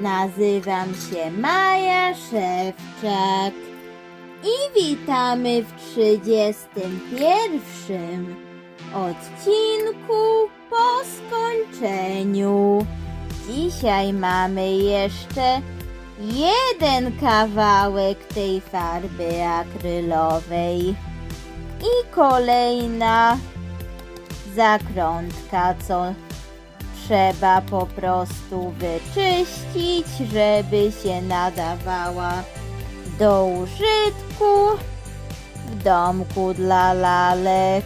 Nazywam się Maja Szewczak i witamy w 31 odcinku po skończeniu. Dzisiaj mamy jeszcze jeden kawałek tej farby akrylowej i kolejna zakrątka, co trzeba po prostu wyczyścić, żeby się nadawała do użytku w domku dla lalek.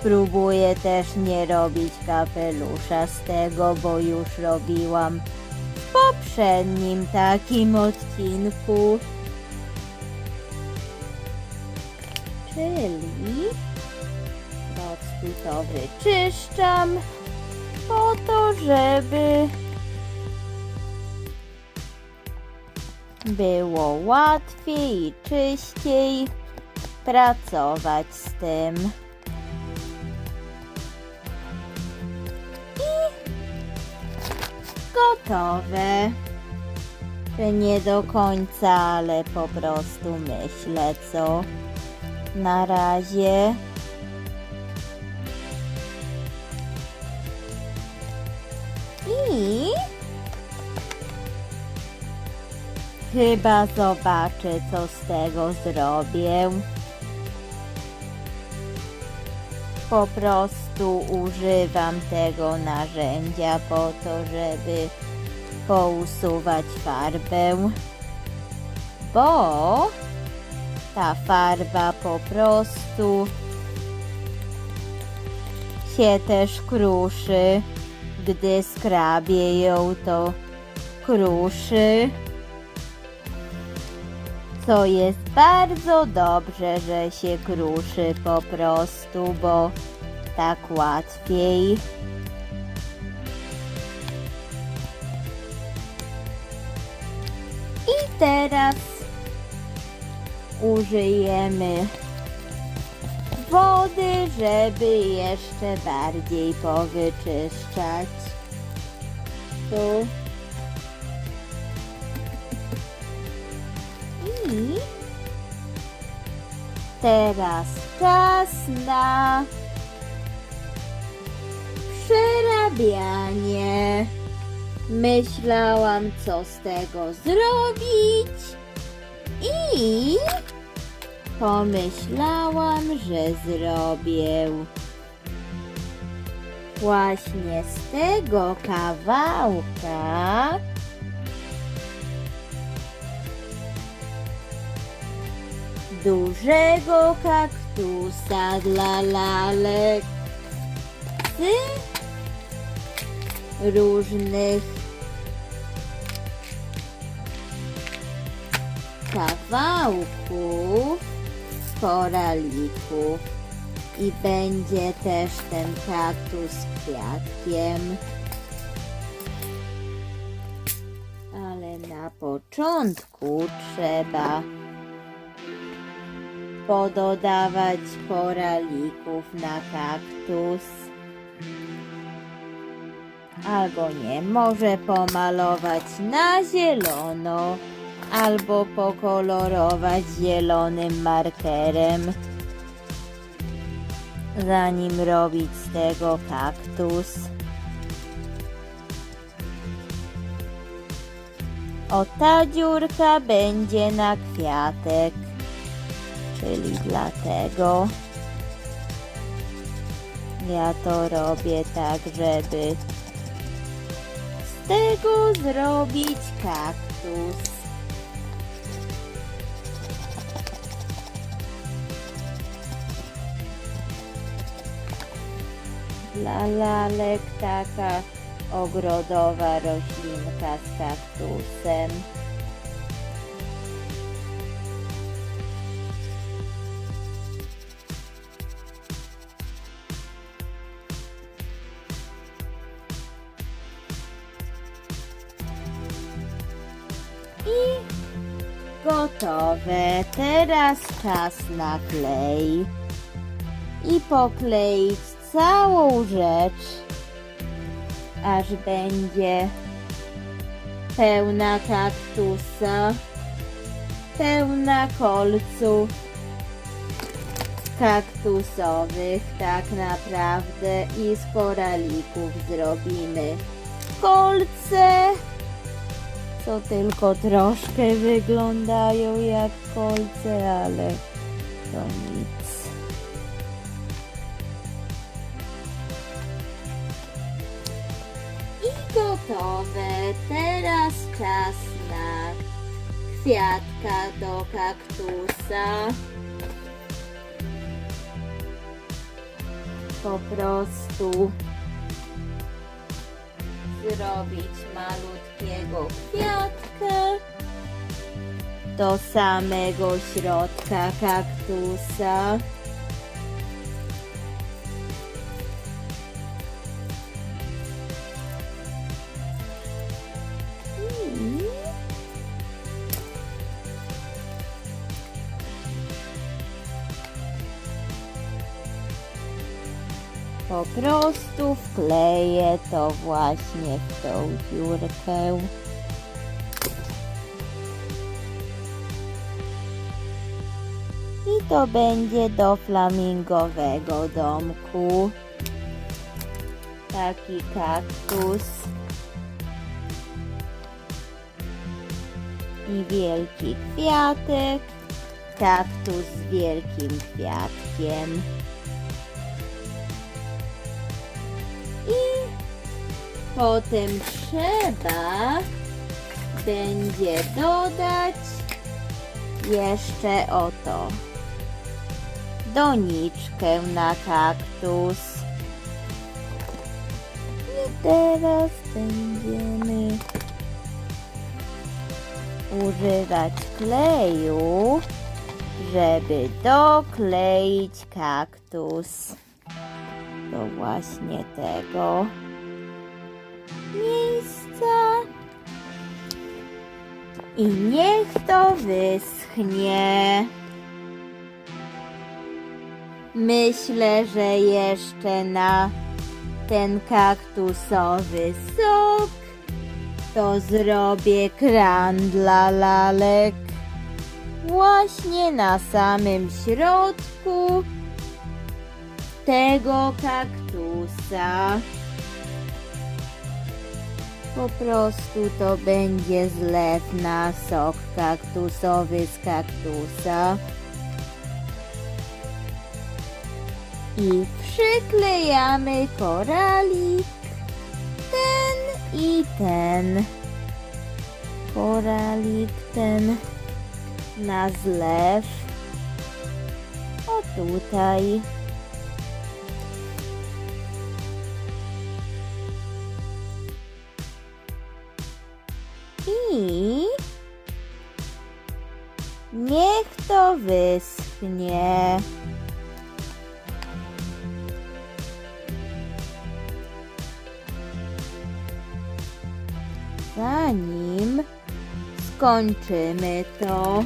Spróbuję też nie robić kapelusza z tego, bo już robiłam w poprzednim takim odcinku. Czyli prostu to wyczyszczam po to, żeby było łatwiej i czyściej pracować z tym. I gotowe. Nie do końca, ale po prostu myślę, co na razie. Chyba zobaczę, co z tego zrobię. Po prostu używam tego narzędzia po to, żeby pousuwać farbę, bo ta farba po prostu się też kruszy gdy skrabie ją to kruszy. Co jest bardzo dobrze, że się kruszy po prostu, bo tak łatwiej. I teraz użyjemy wody, żeby jeszcze bardziej powyczyszczać. Tu. Teraz czas na przerabianie. Myślałam, co z tego zrobić i Pomyślałam, że zrobię właśnie z tego kawałka dużego kaktusa dla lalek z różnych kawałków koralików i będzie też ten kaktus kwiatkiem. Ale na początku trzeba pododawać koralików na kaktus. Albo nie, może pomalować na zielono albo pokolorować zielonym markerem, zanim robić z tego kaktus. O ta dziurka będzie na kwiatek, czyli dlatego ja to robię tak, żeby z tego zrobić kaktus. dla lalek taka ogrodowa roślinka z kaktusem. Gotowe. Teraz czas na klej. I pokleić całą rzecz, aż będzie pełna kaktusa, pełna kolców kaktusowych tak naprawdę i z koralików zrobimy kolce, co tylko troszkę wyglądają jak kolce, ale to nic. I gotowe. Teraz czas na kwiatka do kaktusa. Po prostu zrobić malutkiego kwiatka do samego środka kaktusa. Po prostu wkleję to właśnie w tą dziurkę. I to będzie do flamingowego domku. Taki kaktus. I wielki kwiatek. Kaktus z wielkim kwiatkiem. Potem trzeba będzie dodać jeszcze oto doniczkę na kaktus. I teraz będziemy używać kleju, żeby dokleić kaktus do właśnie tego I niech to wyschnie. Myślę, że jeszcze na ten kaktusowy sok to zrobię kran dla lalek. Właśnie na samym środku tego kaktusa. Po prostu to będzie zlew na sok kaktusowy z kaktusa. I przyklejamy koralik ten i ten. Koralik ten na zlew. O tutaj. Wyschnie. Zanim skończymy to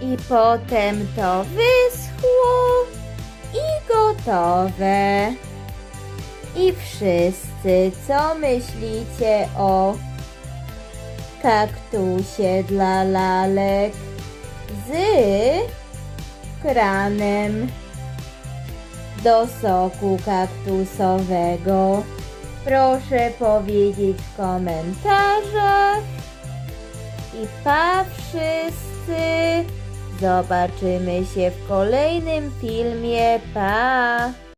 i potem to wyschło i gotowe. I wszyscy, co myślicie o kaktusie dla lalek z kranem do soku kaktusowego? Proszę powiedzieć w komentarzach. I pa wszyscy! Zobaczymy się w kolejnym filmie. Pa!